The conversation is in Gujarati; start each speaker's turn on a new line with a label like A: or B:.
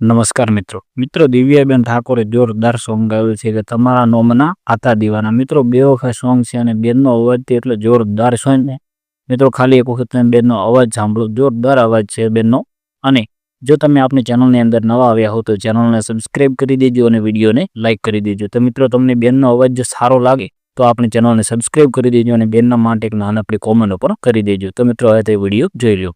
A: નમસ્કાર મિત્રો. મિત્રો, દિવ્યાબેન ઠાકોરે જોરદાર સોંગ ગાયું છે કે તમારા નોમના આતા દીવાના. મિત્રો, બે વખત સોંગ છે અને બેનનો અવાજ તે એટલે જોરદાર સોંગ ને. મિત્રો, ખાલી એક વખત તમે બેનનો અવાજ સાંભળો. જોરદાર અવાજ છે બેનનો. અને જો તમે આપણી ચેનલની અંદર નવા આવ્યા હો તો ચેનલને સબસ્ક્રાઈબ કરી દેજો અને વિડીયોને લાઇક કરી દેજો. તો મિત્રો, તમને બેનનો અવાજ જો સારો લાગે તો આપણી ચેનલને સબસ્ક્રાઈબ કરી દેજો અને બેનના માટે એક નાનકડી કોમેન્ટ પણ કરી દેજો. તો મિત્રો હવે તે વીડિયો જોઈ લો